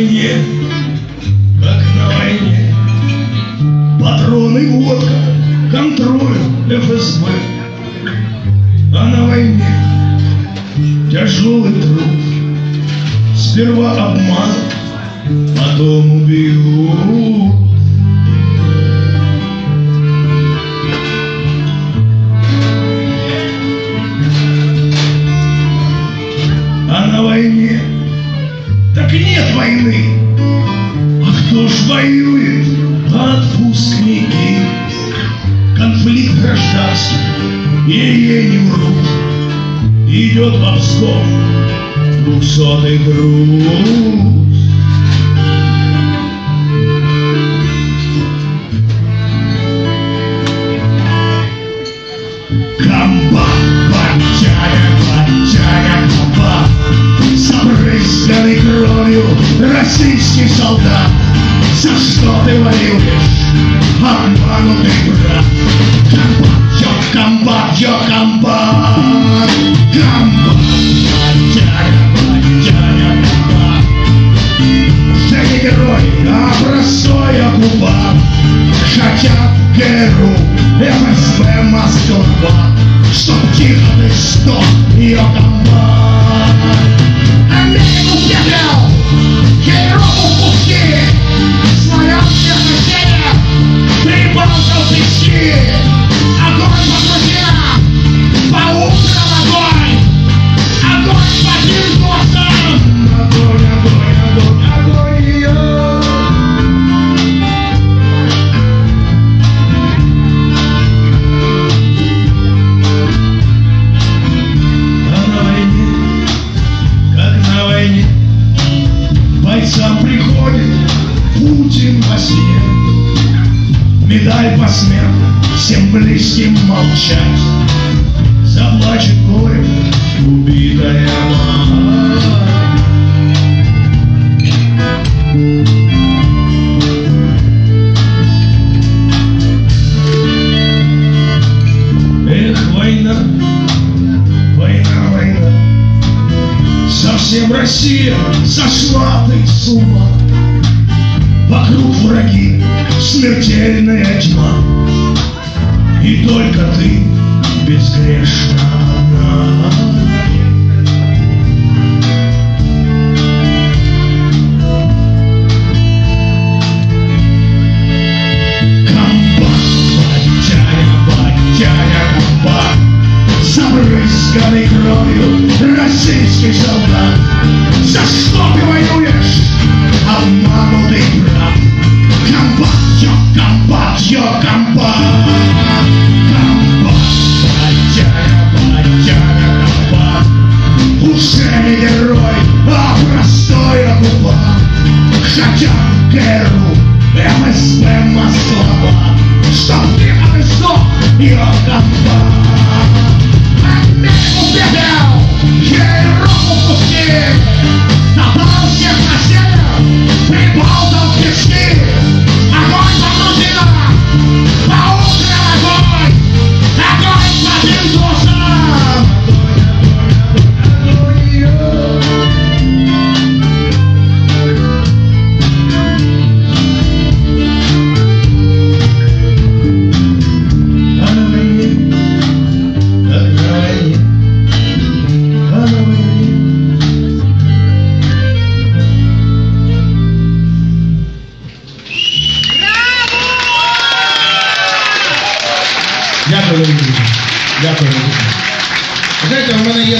войне, как на войне. Патроны водка, контроль ФСБ. А на войне тяжелый труд. Сперва обман, потом убьют. Воюет? Отпускники. Конфликт гражданский, и не врут. Идет в Псков двухсотый груз. Российский солдат МСВ, Москва Чтоб тихо ты сдох, ее приходит Путин во сне. Медаль посмертно всем близким молчать. Заплачет горем убитая мать. Россия сошла ты с ума. Вокруг враги, смертельная тьма. И только ты безгрешна одна. кровью российский солдат За что ты воюешь, обманутый брат? Комбат, йо, комбат, йо, комбат Комбат, батяня, батяня, комбат Уже не герой, а простой оккупант Хотя ГРУ, МСВ, Москва Чтоб ты отошел, ее комбат Дякую, Дякую. Знаєте, у мене є